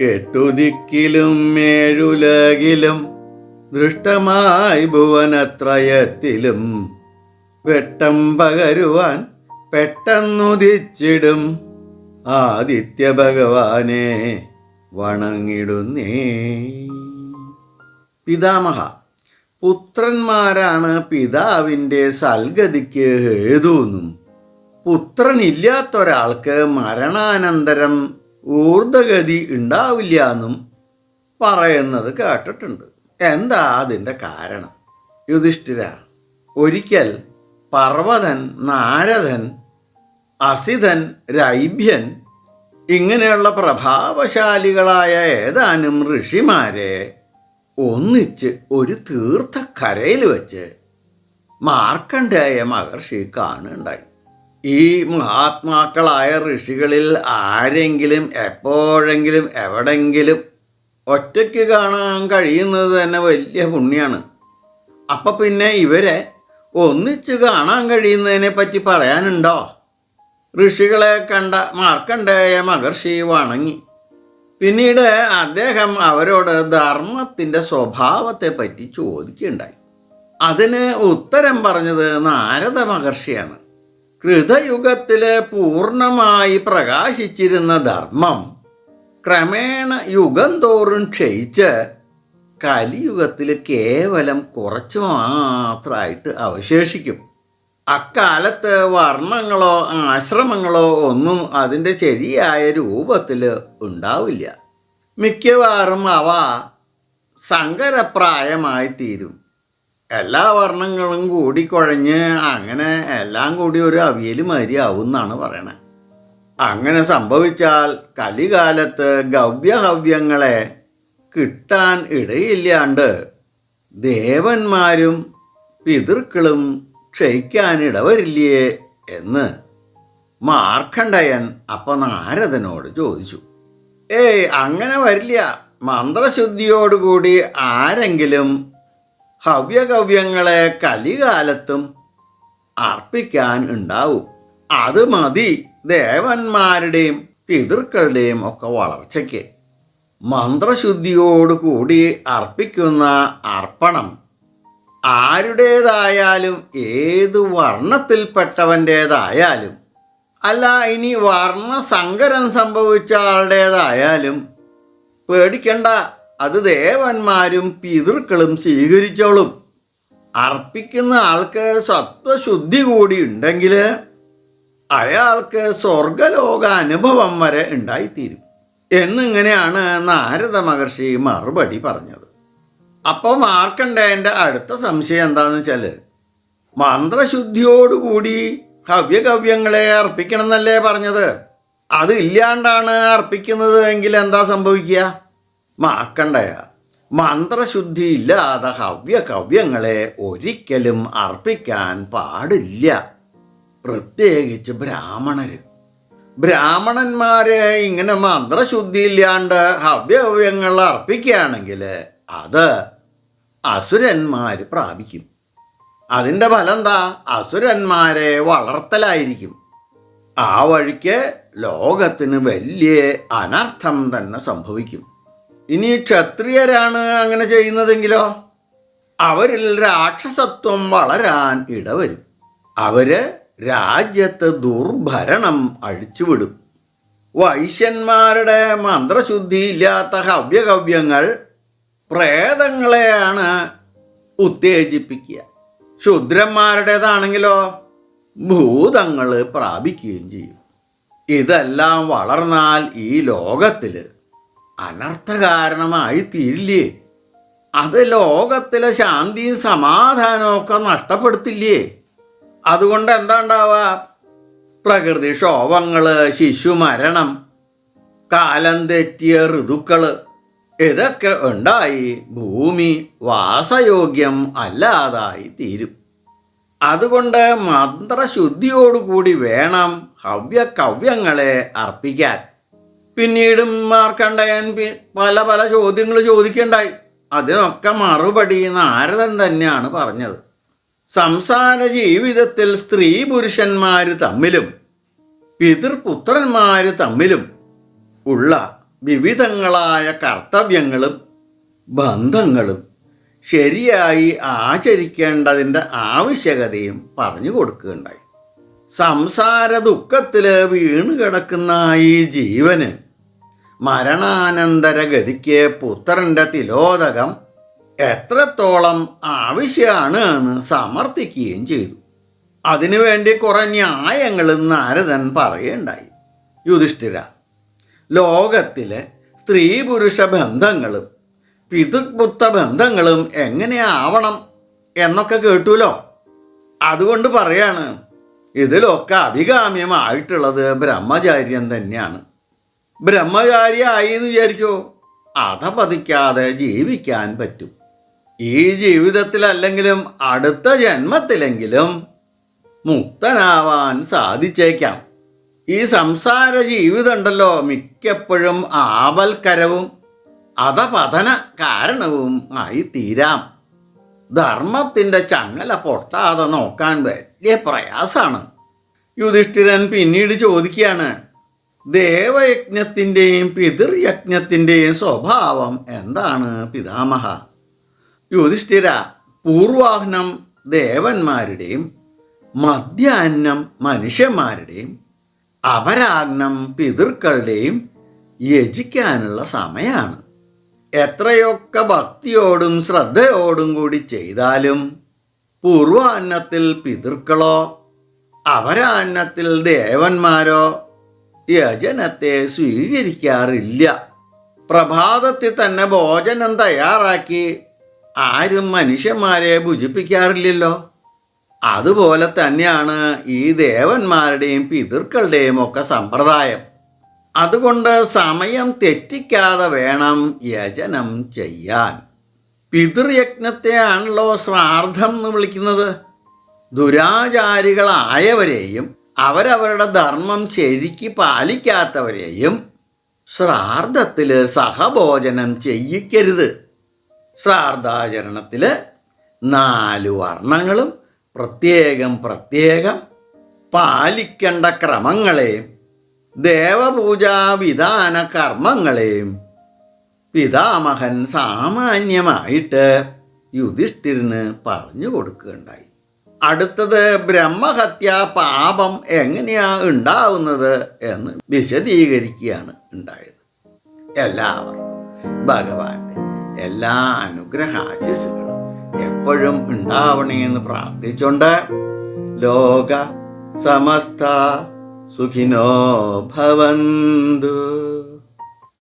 എട്ടു ദിക്കിലും ഏഴുലകിലും ദൃഷ്ടമായി ഭുവനത്രയത്തിലും വെട്ടം പകരുവാൻ പെട്ടെന്നുദിച്ചിടും ആദിത്യ ഭഗവാനെ വണങ്ങിടുന്നേ. പിതാമഹ. പുത്രന്മാരാണ് പിതാവിന്റെ സൽഗതിക്ക് ഹേതുവെന്നും പുത്രനില്ലാത്തൊരാൾക്ക് മരണാനന്തരം ഊർധഗതി ഉണ്ടാവില്ല എന്നും പറയുന്നത് കേട്ടിട്ടുണ്ട്. എന്താ അതിന്റെ കാരണം? യുധിഷ്ഠിര ഒരിക്കൽ പർവതൻ നാരദൻ അസിതൻ രൈഭ്യൻ ഇങ്ങനെയുള്ള പ്രഭാവശാലികളായ ഏതാനും ഋഷിമാരെ ഒന്നിച്ച് ഒരു തീർത്ഥ കരയിൽ വെച്ച് മാർക്കണ്ഡേയ മഹർഷി കാണുണ്ടായി ഈ മഹാത്മാക്കളായ ഋഷികളിൽ ആരെങ്കിലും എപ്പോഴെങ്കിലും എവിടെങ്കിലും ഒറ്റയ്ക്ക് കാണാൻ കഴിയുന്നത് തന്നെ വലിയ പുണ്യാണ്. അപ്പം പിന്നെ ഇവരെ ഒന്നിച്ച് കാണാൻ കഴിയുന്നതിനെ പറ്റി പറയാനുണ്ടോ? ഋഷികളെ കണ്ട മാർക്കണ്ടേയ മഹർഷി വണങ്ങി. പിന്നീട് അദ്ദേഹം അവരോട് ധർമ്മത്തിന്റെ സ്വഭാവത്തെ പറ്റി ചോദിക്കുകയുണ്ടായി. അതിന് ഉത്തരം പറഞ്ഞത് നാരദ മഹർഷിയാണ്. കൃതയുഗത്തിൽ പൂർണമായി പ്രകാശിച്ചിരുന്ന ധർമ്മം ക്രമേണ യുഗം തോറും ക്ഷയിച്ച് കലിയുഗത്തിൽ കേവലം കുറച്ചു മാത്രമായിട്ട് അവശേഷിക്കും. അക്കാലത്ത് വർണങ്ങളോ ആശ്രമങ്ങളോ ഒന്നും അതിന്റെ ശരിയായ രൂപത്തിൽ ഉണ്ടാവില്ല. മിക്കവാറും അവ സങ്കരപ്രായമായി തീരും എല്ലാ വർണങ്ങളും കൂടി കുഴഞ്ഞ് അങ്ങനെ എല്ലാം കൂടി ഒരു അവിയൽ മാതിരി ആവും എന്നാണ് പറയണത് അങ്ങനെ സംഭവിച്ചാൽ കലികാലത്ത് ഗവ്യഹവ്യങ്ങളെ കിട്ടാൻ ഇടയില്ലാണ്ട് ദേവന്മാരും പിതൃക്കളും ക്ഷയിക്കാൻ വരില്ലേ എന്ന് മാർക്കണ്ടയൻ അപ്പ നാരദനോട് ചോദിച്ചു. ഏയ് അങ്ങനെ വരില്ല. മന്ത്രശുദ്ധിയോടുകൂടി ആരെങ്കിലും ഹവ്യകവ്യങ്ങളെ കലികാലത്തും അർപ്പിക്കാൻ ഉണ്ടാവും. അത് മതി ദേവന്മാരുടെയും പിതൃക്കളുടെയും ഒക്കെ വളർച്ചയ്ക്ക്. മന്ത്രശുദ്ധിയോടുകൂടി അർപ്പിക്കുന്ന അർപ്പണം ആരുടേതായാലും ഏത് വർണത്തിൽപ്പെട്ടവന്റേതായാലും അല്ല ഇനി വർണസങ്കരം സംഭവിച്ച ആളുടേതായാലും പേടിക്കണ്ട. അത് ദേവന്മാരും പിതൃക്കളും സ്വീകരിച്ചോളും. അർപ്പിക്കുന്ന ആൾക്ക് സത്വശുദ്ധി കൂടി ഉണ്ടെങ്കിൽ അയാൾക്ക് സ്വർഗലോക അനുഭവം വരെ ഉണ്ടായിത്തീരും. എന്നിങ്ങനെയാണ് നാരദ മഹർഷി മറുപടി പറഞ്ഞത്. അപ്പോൾ മാർക്കണ്ടേന്റെ അടുത്ത സംശയം എന്താണെന്ന് വെച്ചാൽ മന്ത്രശുദ്ധിയോടുകൂടി ഹവ്യകവ്യങ്ങളെ അർപ്പിക്കണം എന്നല്ലേ പറഞ്ഞത്? അത് ഇല്ലാണ്ടാണ് അർപ്പിക്കുന്നത് എങ്കിൽ എന്താ സംഭവിക്കുക? മാർക്കണ്ടയ മന്ത്രശുദ്ധി ഇല്ലാതെ ഹവ്യകവ്യങ്ങളെ ഒരിക്കലും അർപ്പിക്കാൻ പാടില്ല. പ്രത്യേകിച്ച് ബ്രാഹ്മണര്. ബ്രാഹ്മണന്മാരെ ഇങ്ങനെ മന്ത്രശുദ്ധി ഇല്ലാണ്ട് ഹവ്യകവ്യങ്ങൾ അർപ്പിക്കുകയാണെങ്കിൽ അത് അസുരന്മാർ പ്രാപിക്കും. അതിന്റെ ഫലം എന്താ അസുരന്മാരെ വളർത്തലായിരിക്കും. ആ വഴിക്ക് ലോകത്തിന് വലിയ അനർത്ഥം തന്നെ സംഭവിക്കും. ഇനി ക്ഷത്രിയരാണ് അങ്ങനെ ചെയ്യുന്നതെങ്കിലോ? അവരിൽ രാക്ഷസത്വം വളരാൻ ഇടവരും. അവർ രാജ്യത്ത് ദുർഭരണം അഴിച്ചുവിടും. വൈശ്യന്മാരുടെ മന്ത്രശുദ്ധി ഇല്ലാത്ത ഹവ്യകവ്യങ്ങൾ പ്രേതങ്ങളെയാണ് ഉത്തേജിപ്പിക്കുക. ശുദ്രന്മാരുടേതാണെങ്കിലോ ഭൂതങ്ങൾ പ്രാപിക്കുകയും ചെയ്യും. ഇതെല്ലാം വളർന്നാൽ ഈ ലോകത്തിൽ അനർത്ഥകാരണമായി തീരില്ലേ അത് ലോകത്തിലെ ശാന്തിയും സമാധാനവും ഒക്കെ നഷ്ടപ്പെടുത്തില്ലേ? അതുകൊണ്ട് എന്താ ഉണ്ടാവുക പ്രകൃതി ക്ഷോഭങ്ങൾ ശിശുമരണം കാലം തെറ്റിയ ഋതുക്കൾ ഇതൊക്കെ ഉണ്ടായി ഭൂമി വാസയോഗ്യം അല്ലാതായി തീരും. അതുകൊണ്ട് മന്ത്രശുദ്ധിയോടുകൂടി വേണം ഹവ്യകവ്യങ്ങളെ അർപ്പിക്കാൻ. പിന്നീടും മാർക്കണ്ടയൻ പല പല ചോദ്യങ്ങൾ ചോദിക്കണ്ടായി. അതിനൊക്കെ മറുപടി നാരദൻ തന്നെയാണ് പറഞ്ഞത്. സംസാര ജീവിതത്തിൽ സ്ത്രീ പുരുഷന്മാർ തമ്മിലും പിതൃപുത്രന്മാർ തമ്മിലും ഉള്ള വിവിധങ്ങളായ കർത്തവ്യങ്ങളും ബന്ധങ്ങളും ശരിയായി ആചരിക്കേണ്ടതിന്റെ ആവശ്യകതയും പറഞ്ഞു കൊടുക്കുകയുണ്ടായി. സംസാര ദുഃഖത്തിൽ വീണ് കിടക്കുന്ന ഈ ജീവന് മരണാനന്തര ഗതിക്ക് പുത്രന്റെ തിലോദകം എത്രത്തോളം ആവശ്യമാണ് എന്ന് സമർത്ഥിക്കുകയും ചെയ്തു. അതിനുവേണ്ടി കുറേ ന്യായങ്ങളും നാരദൻ പറയുണ്ടായി യുധിഷ്ഠിര ലോകത്തിലെ സ്ത്രീ പുരുഷ ബന്ധങ്ങളും പിതൃപുത്ത ബന്ധങ്ങളും എങ്ങനെയാവണം എന്നൊക്കെ കേട്ടുല്ലോ അതുകൊണ്ട് പറയാണ് ഇതിലൊക്കെ അഭികാമ്യമായിട്ടുള്ളത് ബ്രഹ്മചാര്യം തന്നെയാണ്. ബ്രഹ്മചാരിയായി എന്ന് വിചാരിച്ചോ? അധപതിക്കാതെ ജീവിക്കാൻ പറ്റും. ഈ ജീവിതത്തിലല്ലെങ്കിലും അടുത്ത ജന്മത്തിലെങ്കിലും മുക്തനാവാൻ സാധിച്ചേക്കാം. ഈ സംസാര ജീവിതം ഉണ്ടല്ലോ മിക്കപ്പോഴും ആപൽക്കരവും അധപതന കാരണവും ആയി തീരാം ധർമ്മത്തിന്റെ ചങ്ങല പൊട്ടാതെ നോക്കാൻ വലിയ പ്രയാസമാണ്. യുധിഷ്ഠിരൻ പിന്നീട് ചോദിക്കുകയാണ് ദേവയജ്ഞത്തിന്റെയും പിതൃയജ്ഞത്തിന്റെയും സ്വഭാവം എന്താണ് പിതാമഹ? യുധിഷ്ഠിര പൂർവാഹ്നം ദേവന്മാരുടെയും മധ്യാഹ്നം മനുഷ്യന്മാരുടെയും അപരാഗ്നം പിതൃക്കളുടെയും യജിക്കാനുള്ള സമയമാണ് എത്രയൊക്കെ ഭക്തിയോടും ശ്രദ്ധയോടും കൂടി ചെയ്താലും പൂർവാന്നത്തിൽ പിതൃക്കളോ അവരാന്നത്തിൽ ദേവന്മാരോ യജനത്തെ സ്വീകരിക്കാറില്ല. പ്രഭാതത്തിൽ തന്നെ ഭോജനം തയ്യാറാക്കി ആരും മനുഷ്യന്മാരെ ഭുജിപ്പിക്കാറില്ലല്ലോ. അതുപോലെ തന്നെയാണ് ഈ ദേവന്മാരുടെയും പിതൃക്കളുടെയും ഒക്കെ സമ്പ്രദായം. അതുകൊണ്ട് സമയം തെറ്റിക്കാതെ വേണം യജനം ചെയ്യാൻ. പിതൃയജ്ഞത്തെയാണല്ലോ ശ്രാദ്ധം എന്ന് വിളിക്കുന്നത്. ദുരാചാരികളായവരെയും അവരവരുടെ ധർമ്മം ശരിക്ക് പാലിക്കാത്തവരെയും ശ്രാദ്ധത്തിൽ സഹഭോജനം ചെയ്യിക്കരുത്. ശ്രാദ്ധാചരണത്തിൽ നാല് വർണങ്ങളും പ്രത്യേകം പ്രത്യേകം പാലിക്കേണ്ട ക്രമങ്ങളെ ദേവപൂജാ വിധാന കർമ്മങ്ങളെയും പിതാമഹൻ സാമാന്യമായിട്ട് യുധിഷ്ഠിരന് പറഞ്ഞു കൊടുക്കുകയുണ്ടായി. അടുത്തത് ബ്രഹ്മഹത്യ പാപം എങ്ങനെയാ ഉണ്ടാവുന്നത് എന്ന് വിശദീകരിക്കുകയാണ് ഉണ്ടായത്. എല്ലാവർക്കും ഭഗവാന്റെ എല്ലാ അനുഗ്രഹാശിസുകളും എപ്പോഴും ഉണ്ടാവണേ എന്ന് പ്രാർത്ഥിച്ചുകൊണ്ട് ലോക സമസ്ത സുഖിനോ ഭവന്തു.